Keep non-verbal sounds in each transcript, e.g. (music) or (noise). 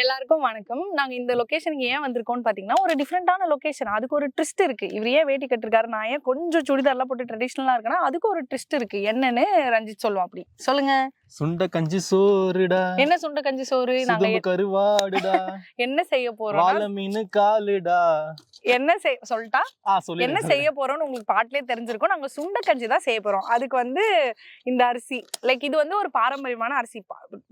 எல்லாருக்கும் வணக்கம். நாங்கள் இந்த லொக்கேஷனுக்கு ஏன் வந்திருக்கோம்னு பார்த்தீங்கன்னா ஒரு டிஃப்ரெண்டான லொக்கேஷன் அதுக்கு ஒரு ட்ரிஸ்ட் இருக்குது இவர் ஏன் வேட்டி கட்டிருக்காரு? நான் ஏன் கொஞ்சம் சுடிதார்லாம் போட்டு ட்ரெடிஷ்னலாக இருக்கேன்னா அதுக்கு ஒரு ட்ரிஸ்ட் இருக்குது என்னன்னு ரஞ்சித் சொல்லுவோம் அப்படி. சொல்லுங்கள் சுண்ட கஞ்சி சோறுடா என்ன சுண்ட கஞ்சி சோறு? நாங்க கருவாடுடா (laughs) என்ன செய்ய போறோம் வாழ மீன் காலுடா. என்ன செய் சொல்லிட்டா என்ன செய்ய போறோம்னு உங்களுக்கு பாட்டிலே தெரிஞ்சிருக்கும். நாங்க சுண்ட கஞ்சி தான் செய்ய போறோம். அதுக்கு வந்து இந்த அரிசி லைக் இது வந்து ஒரு பாரம்பரியமான அரிசி.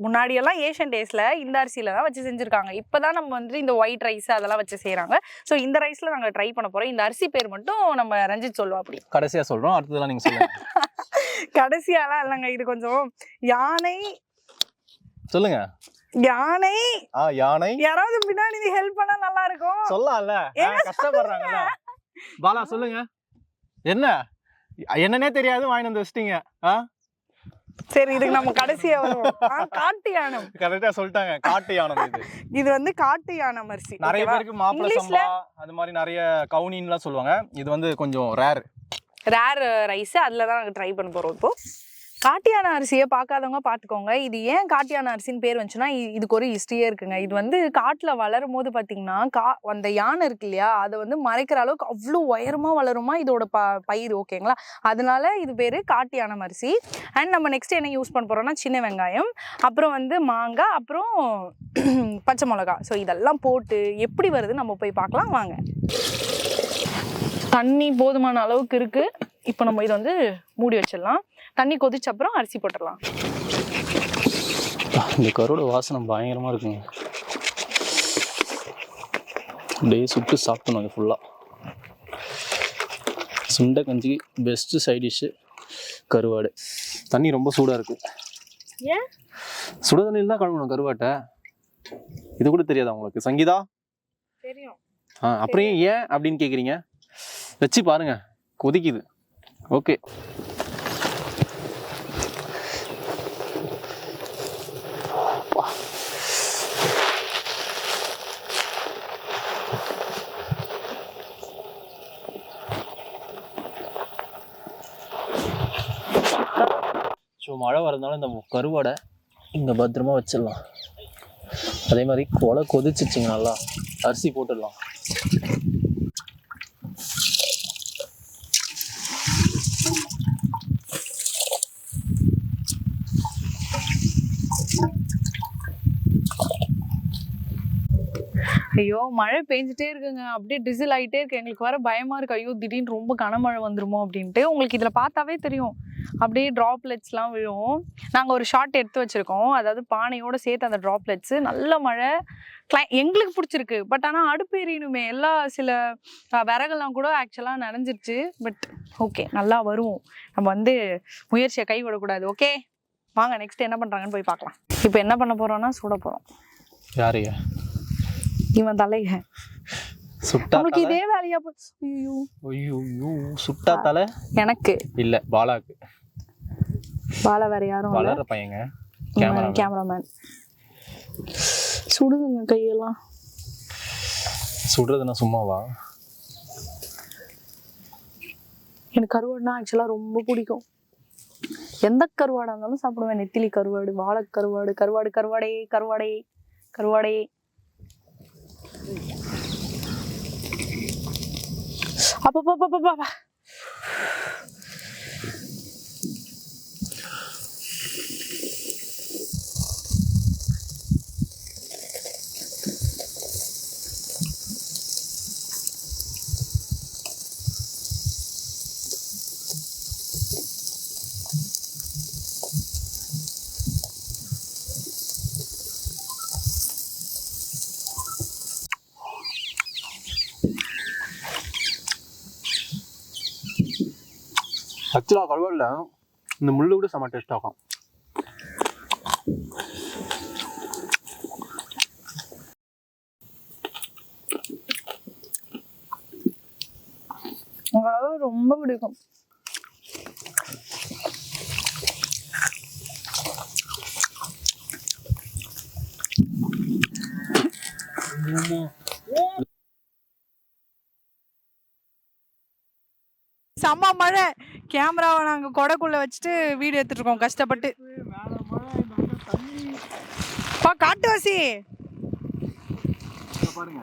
முன்னாடி எல்லாம் ஏஷியன் டேஸ்ல இந்த அரிசியில தான் வச்சு செஞ்சிருக்காங்க. இப்பதான் நம்ம வந்து இந்த ஒயிட் ரைஸ் அதெல்லாம் வச்சு செய்யறாங்க சோ இந்த ரைஸ்ல நாங்க ட்ரை பண்ண போறோம். இந்த அரிசி பேர் மட்டும் நம்ம ரஞ்சித் சொல்லுவோம் அப்படி. கடைசியா சொல்றோம் அடுத்ததெல்லாம் நீங்க சொல்லுங்க. (laughs) கடைசியாலாம் இல்லைங்க. இது கொஞ்சம் யானை சொல்லுங்க. யானை ஆ யானை. யாராவது பின்னாடி ஹெல்ப் பண்ணா நல்லா இருக்கும் சொல்லலாம்ல கஷ்டப்படுறாங்கல்ல. பாலா சொல்லுங்க. என்ன? என்னன்னே தெரியாது வாங்கி வந்து வச்சிட்டீங்க. ஆ? சரி இதுக்கு நம்ம கடைசியா வருவோம் காட்டு யானை. கரெக்டா சொல்லிட்டாங்க. காட்டு யானை இது. இது வந்து காட்டு யானை அரிசி நிறைய? பேருக்கு மாப்பிள இங்கிலீஷ்ல- சம்பா அது மாதிரி நிறைய கவுனின்லாம் சொல்லுவாங்க. இது வந்து கொஞ்சம் ரேர் ரேர் ரைஸ் அதில் தான் நாங்கள் ட்ரை பண்ண போகிறோம் இப்போ. காட்டியான அரிசியை பார்க்காதவங்க பார்த்துக்கோங்க. இது ஏன் காட்டியான அரிசின்னு பேர் வந்துச்சுன்னா இதுக்கு ஒரு ஹிஸ்ட்ரியே இருக்குங்க. இது வந்து காட்டில் வளரும் போது பார்த்தீங்கன்னா கா அந்த யானை இருக்கு இல்லையா அதை வந்து மறைக்கிற அளவுக்கு அவ்வளோ உயரமாக வளருமா இதோட ப பயிர் ஓகேங்களா? அதனால இது பேர் காட்டு யானை அரிசி. அண்ட் நம்ம நெக்ஸ்ட் என்ன யூஸ் பண்ண போகிறோம்னா சின்ன வெங்காயம் அப்புறம் வந்து மாங்காய் அப்புறம் (clears throat) பச்சை மிளகா. ஸோ இதெல்லாம் போட்டு எப்படி வருது நம்ம போய் பார்க்கலாம். வாங்க. தண்ணி போதுமான அளவுக்கு இருக்குது இப்போ நம்ம இதை வந்து மூடி வச்சிடலாம். தண்ணி கொதிச்ச அப்புறம் அரிசி போட்டுடலாம். இந்த கருவோட வாசனை பயங்கரமாக இருக்குங்க. அப்படியே சுட்டு சாப்பிடணும் அது ஃபுல்லாக சுண்டை கஞ்சிக்கு பெஸ்ட்டு சைட் டிஷ்ஷு கருவாடு. தண்ணி ரொம்ப சூடாக இருக்கு. ஏன்? சுட தண்ணியில் தான் கழுவணும் கருவாட்டை. இது கூட தெரியாதா உங்களுக்கு? சங்கீதா? தெரியும். ஆ அப்புறம் ஏன் ஏன் அப்படின்னு கேட்குறீங்க வச்சு பாருங்க. கொதிக்குது. ஓகே. இருந்தாலும் இந்த கருவாடை இங்கே பத்திரமா வச்சிடலாம். அதே மாதிரி கொலை கொதிச்சிச்சிங்க நல்லா. அரிசி போட்டுடலாம். ஐயோ மழை பெஞ்சிட்டே இருக்குங்க. அப்படியே டிசில் ஆகிட்டே இருக்கு. எங்களுக்கு வர பயமா இருக்கு. ஐயோ திடீர்னு ரொம்ப கனமழை வந்துருமோ அப்படின்ட்டு. உங்களுக்கு இதுல பார்த்தாவே தெரியும். அப்படியே ட்ராப்லெட்ஸ்லாம் விழும் நாங்க ஒரு ஷார்ட் எடுத்து வச்சிருக்கோம். அதாவது பானையோட சேர்த்து அந்த ட்ராப்லெட்ஸ் நல்ல மழை. கிளை எங்களுக்கு பிடிச்சிருக்கு. பட் ஆனால் அடுப்பு எரியணுமே. எல்லா சில விறகெல்லாம் கூட ஆக்சுவலாக நனைஞ்சிருச்சு. பட் ஓகே நல்லா வரும். நம்ம வந்து முயற்சியை கைவிடக்கூடாது. ஓகே வாங்க நெக்ஸ்ட் என்ன பண்ணுறாங்கன்னு போய் பார்க்கலாம். இப்போ என்ன பண்ண போகிறோம்னா சுட போகிறோம் யாரையா இவன் தலைய. சுட்டா இதே வேலையா போச்சு. ஐயோ. ஐயோ சுட்டா தலை? எனக்கு. இல்ல பாலாக்கு பால வேற யாரும் வளர்ற பையங்க. கேமரா கேமராமேன் சுடுதுங்க கையெல்லாம். சுடுறதுன்னா சும்மாவா? எனக்கு கருவாடுனா ஆக்சுவலா ரொம்ப பிடிக்கும். எந்த கருவாடா இருந்தாலும் சாப்பிடுவேன். நெத்திலி கருவாடு வாழை கருவாடு கருவாடு கருவாடே கருவாடே. கருவாடே ஆக்சுவலாக கருவாடில் இந்த முள்ளு கூட செம்ம டேஸ்ட் ஆகும் ரொம்ப பிடிக்கும். செம்ம மழை. கேமராவை நாங்க கொடைக்குள்ள வச்சுட்டு வீடியோ எடுத்துட்டு இருக்கோம். கஷ்டப்பட்டு. பா காட்டுவாசி. பாருங்க.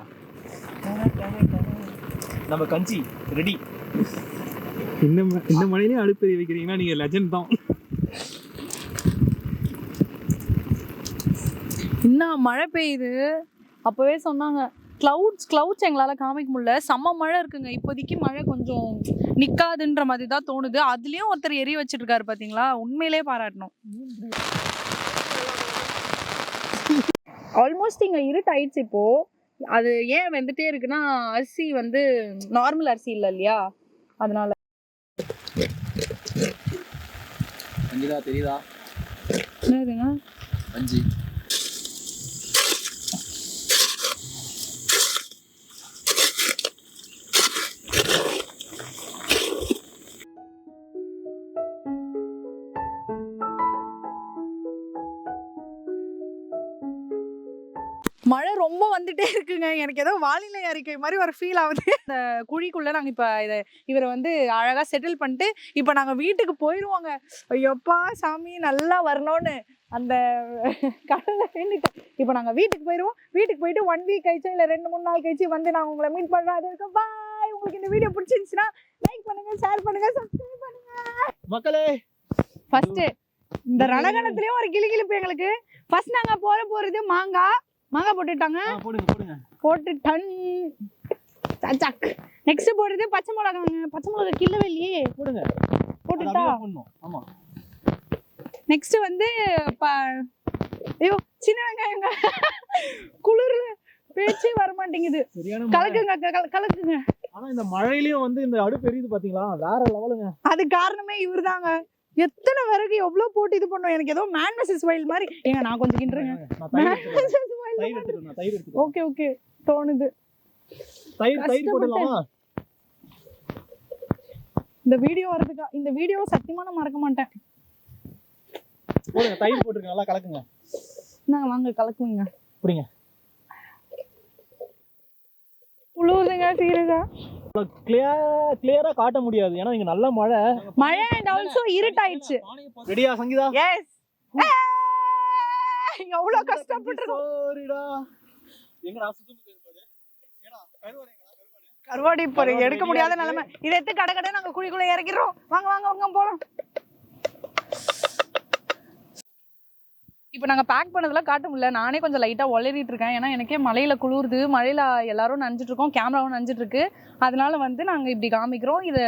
நம்ம கஞ்சி ரெடி இந்த ம- இந்த மழையிலே அடுப்பு வைக்கிறீங்கன்னா நீங்க லெஜண்ட் தான். என்ன மழை பெய்யுது? அப்போவே சொன்னாங்க. க்ளவுட்ஸ் க்ளவுட்ஸ் எங்களால் காமிக்க முடியல. செம்ம மழை இருக்குங்க. இப்போதைக்கு மழை கொஞ்சம் நிற்காதுன்ற மாதிரி தான் தோணுது. அதுலேயும் ஒருத்தர் எரிய வச்சுட்டு இருக்காரு பார்த்தீங்களா உண்மையிலே பாராட்டணும். ஆல்மோஸ்ட் இங்கே இருட்டாயிடுச்சு இப்போ. அது ஏன் வெந்துட்டே இருக்குன்னா அரிசி வந்து நார்மல் அரிசி இல்லை இல்லையா? அதனால. தெரியுதா? என்னதுங்க? அஞ்சு ரொம்ப வந்துட்டே இருக்குங்க. எனக்கு ஏதோ வானிலை அறிக்கை மாதிரி ஒரு ஃபீல் ஆகுது. இந்த குழிக்குள்ள நாங்க இப்ப இதை இவரை வந்து அழகா செட்டில் பண்ணிட்டு இப்ப நாங்க வீட்டுக்கு போயிடுவோங்க ஐயோப்பா சாமி நல்லா வரணும்னு. அந்த கடலை வேண்டிட்டேன் இப்போ நாங்க வீட்டுக்கு போயிடுவோம் வீட்டுக்கு போயிட்டு ஒன் வீக் கழிச்சு இல்ல ரெண்டு மூணு நாள் கழிச்சு வந்து நான் உங்களை மீட் பண்றேன். அது பாய் உங்களுக்கு இந்த வீடியோ பிடிச்சிருந்துச்சுன்னா லைக் பண்ணுங்க ஷேர் பண்ணுங்க சப்ஸ்கிரைப் பண்ணுங்க. மக்களே! ஃபர்ஸ்ட் இந்த ரணகணத்துலயும் ஒரு கிளிகிளிப்பு எங்களுக்கு. ஃபர்ஸ்ட் நாங்க போற போறது மாங்காய். மாங்காய் போட்டுட்டாங்க போட்டு டன் சக் நெக்ஸ்ட் போடுறது பச்சை மிளகாங்க பச்சை மிளகா கிள்ளவே இல்லையே. போடுங்க. போட்டுட்டா? ஆமா. நெக்ஸ்ட் வந்து ஐயோ சின்ன வெங்காயங்க. குளிர்ல பேச்சே வர மாட்டேங்குது. கலக்குங்க கல- கலக்குங்க. ஆனா இந்த மழையிலயும் வந்து இந்த அடுப்பு எரியுது பாத்தீங்களா? வேற லெவலுங்க. அது காரணமே இவர்தாங்க. எத்தனை விறகு எவ்வளவு போட்டு இது பண்ணோம்? எனக்கு ஏதோ மேன் மெசஸ் வைல் மாதிரி. ஏங்க நான் கொஞ்சம் கிண்டுறேங்க. தயிர். தயிர் நான் ஓகே ஓகே. தோணுது. தயிர் தயிர் போட்டுடலாமா? இந்த வீடியோ வரதுக்கா இந்த வீடியோ சத்தியமா நான் மறக்க மாட்டேன். போடுங்க தயிர் போட்டுருங்க நல்லா கலக்குங்க. நாங்க வாங்க கலக்குங்க புடிங்க. உழுவுதுங்க கிளியர் கிளியரா காட்ட முடியாது. ஏன்னா இங்க நல்ல மழை. மழை அண்ட் ஆல்சோ இருட்டாயிடுச்சு. ரெடியா சங்கீதா? எஸ் எவ்வளவு கஷ்டப்பட்டிருக்கோம். கருவாடி இப்போ எடுக்க முடியாத நிலைமை. இதை எடுத்து கடை கடை நாங்க குழிக்குள்ள இறக்கிறோம் வாங்க வாங்க வாங்க போலாம். இப்போ நாங்க பேக் பண்ணதெல்லாம் காட்ட முடியல. நானே கொஞ்சம் லைட்டா உளறிட்டு இருக்கேன். ஏன்னா எனக்கே மழையில குளிருது. மழையில எல்லாரும் நனைஞ்சிட்டு இருக்கோம். கேமராவும் நனைஞ்சிட்டு இருக்கு. அதனால வந்து நாங்க இப்படி காமிக்கிறோம். இத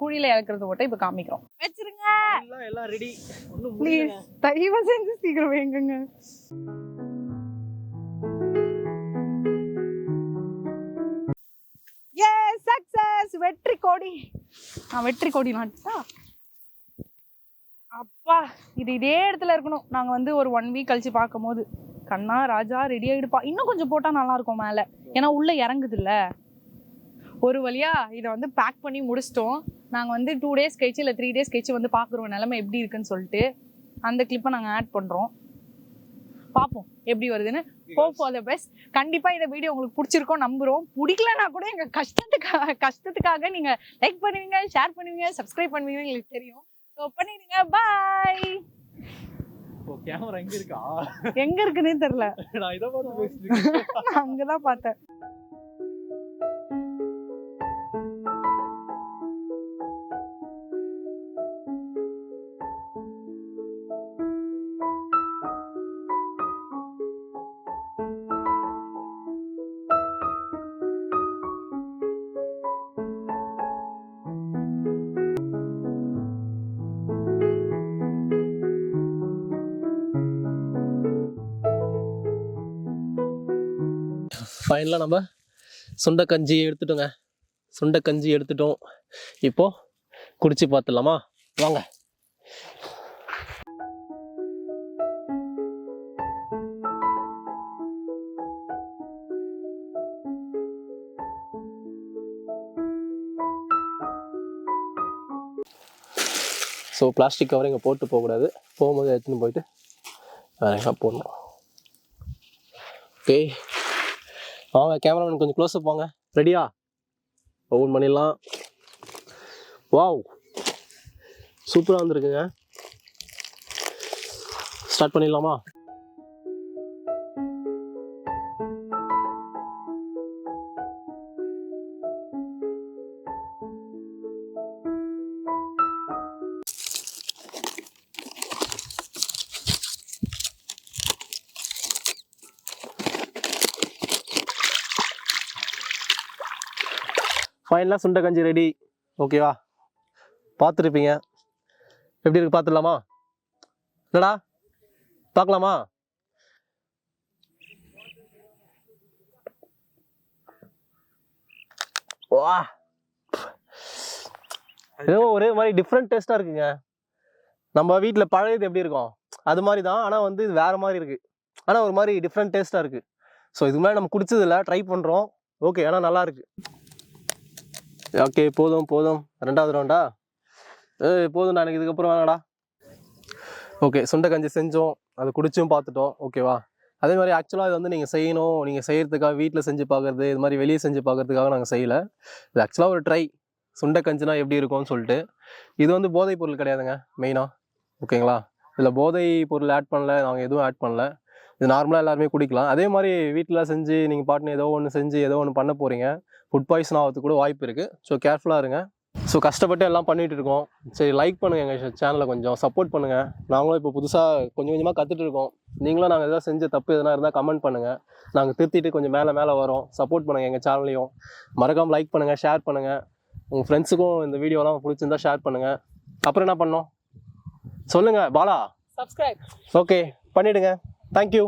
குழியில இறக்குறது மட்டும் இப்ப காமிக்கிறோம். வச்சிருங்க. எல்லாம் எல்லாம் ரெடி ப்ளீஸ் தயவு செஞ்சு சீக்கிரம் வேங்குங்க ஏ சக்சஸ் வெற்றி கோடி. நான் வெற்றி கோடி நாட்டா அப்பா இது இதே இடத்துல இருக்கணும். நாங்கள் வந்து ஒரு ஒன் வீக் கழிச்சு பார்க்கும் போது கண்ணா ராஜா ரெடி ஆகிடுப்பா இன்னும் கொஞ்சம் போட்டால் நல்லா இருக்கும் மேல. ஏன்னா உள்ள இறங்குதுல்ல. ஒரு வழியா இதை வந்து பேக் பண்ணி முடிச்சிட்டோம். நாங்கள் வந்து டூ டேஸ் கழிச்சு இல்லை த்ரீ டேஸ் கழிச்சு வந்து பார்க்குறோம் நிலமை எப்படி இருக்குன்னு சொல்லிட்டு அந்த கிளிப்பை நாங்கள் ஆட் பண்ணுறோம் பார்ப்போம் எப்படி வருதுன்னு. ஹோப் ஃபார் த பெஸ்ட் கண்டிப்பாக இந்த வீடியோ உங்களுக்கு பிடிச்சிருக்கோம் நம்புகிறோம் பிடிக்கலனா கூட எங்கள் கஷ்டத்துக்காக கஷ்டத்துக்காக நீங்கள் லைக் பண்ணுவீங்க ஷேர் பண்ணுவீங்க சப்ஸ்கிரைப் பண்ணுவீங்க எங்களுக்கு தெரியும். ஸோ பண்ணிடுங்க. பாய் கேமரா எங்க இருக்கா? எங்க இருக்குன்னே தெரியல நான் இதை பார்த்து (laughs) அங்கதான் பார்த்தேன். ஃபைனலாக நம்ம சுண்டைக்கஞ்சி எடுத்துட்டோங்க. சுண்டைக்கஞ்சி எடுத்துட்டோம். இப்போது குடிச்சு பார்த்துடலாமா வாங்க. ஸோ பிளாஸ்டிக் கவர் இங்கே போட்டு போகக்கூடாது போகும்போது எடுத்துன்னு போயிட்டு வேறு எங்கே போடணும். ஓகே வாங்க கேமராமேன் கொஞ்சம் க்ளோஸ் போங்க ரெடியா ஓப்பன் பண்ணிடலாம். வாவ் சூப்பராக வந்திருக்குங்க. ஸ்டார்ட் பண்ணிடலாமா? ஃபைனலாக சுண்டை கஞ்சி ரெடி ஓகேவா பார்த்துருப்பீங்க. எப்படி இருக்கு பார்த்துடலாமா? என்னடா? பார்க்கலாமா? வா. ஏதோ ஒரே மாதிரி டிஃப்ரெண்ட் டேஸ்ட்டாக இருக்குங்க. நம்ம வீட்டில் பழையது எப்படி இருக்கும்? அது மாதிரி தான். ஆனால் வந்து இது வேறு மாதிரி இருக்குது ஆனால் ஒரு மாதிரி டிஃப்ரெண்ட் டேஸ்ட்டாக இருக்குது ஸோ இது மாதிரி நம்ம குடிச்சதில்ல. ட்ரை பண்ணுறோம் ஓகே ஆனால் நல்லாயிருக்கு ஓகே போதும் போதும். ரெண்டாவது ரவுண்டா ஏ போதும்டா எனக்கு இதுக்கப்புறம் வேணாடா ஓகே சுண்டை கஞ்சி செஞ்சோம். அது குடிச்சும் பார்த்துட்டோம். ஓகேவா அதே மாதிரி ஆக்சுவலாக இது வந்து நீங்கள் செய்யணும். நீங்கள் செய்கிறதுக்காக வீட்டில் செஞ்சு பார்க்குறது இது மாதிரி வெளியே செஞ்சு பார்க்கறதுக்காக நாங்கள் செய்யலை. இது ஆக்சுவலாக ஒரு ட்ரை சுண்டை கஞ்சினா எப்படி இருக்கும்னு சொல்லிட்டு. இது வந்து போதைப் பொருள் கிடையாதுங்க மெயினாக ஓகேங்களா? இதில் போதை பொருள் ஆட் பண்ணல. நாங்கள் எதுவும் ஆட் பண்ணல. இது நார்மலாக எல்லாருமே குடிக்கலாம். அதே மாதிரி வீட்டில் செஞ்சு நீங்கள் பாட்டுன்னு ஏதோ ஒன்று செஞ்சு ஏதோ ஒன்று பண்ண போகிறீங்க ஃபுட் பாய்சன் ஆகிறதுக்கு கூட வாய்ப்பு இருக்குது ஸோ கேர்ஃபுல்லாக இருங்க. ஸோ கஷ்டப்பட்டு எல்லாம் பண்ணிட்டு இருக்கோம். சரி லைக் பண்ணுங்கள் எங்கள் சேனலை கொஞ்சம். சப்போர்ட் பண்ணுங்கள் நாங்களும் இப்போ புதுசாக கொஞ்சம் கொஞ்சமாக கற்றுட்டு இருக்கோம். நீங்களும் நாங்கள் எதாவது செஞ்ச தப்பு எதனா இருந்தால் கமெண்ட் பண்ணுங்கள் நாங்கள் திருத்திட்டு கொஞ்சம் மேலே மேலே வரோம். சப்போர்ட் பண்ணுங்கள் எங்கள் சேனலையும் மறக்காமல் லைக் பண்ணுங்கள் ஷேர் பண்ணுங்கள் உங்கள் ஃப்ரெண்ட்ஸுக்கும் இந்த வீடியோலாம் பிடிச்சிருந்தா ஷேர் பண்ணுங்கள் அப்புறம் என்ன பண்ணோம்? சொல்லுங்கள் பாலா. சப்ஸ்கிரைப் ஓகே பண்ணிவிடுங்க தேங்க்யூ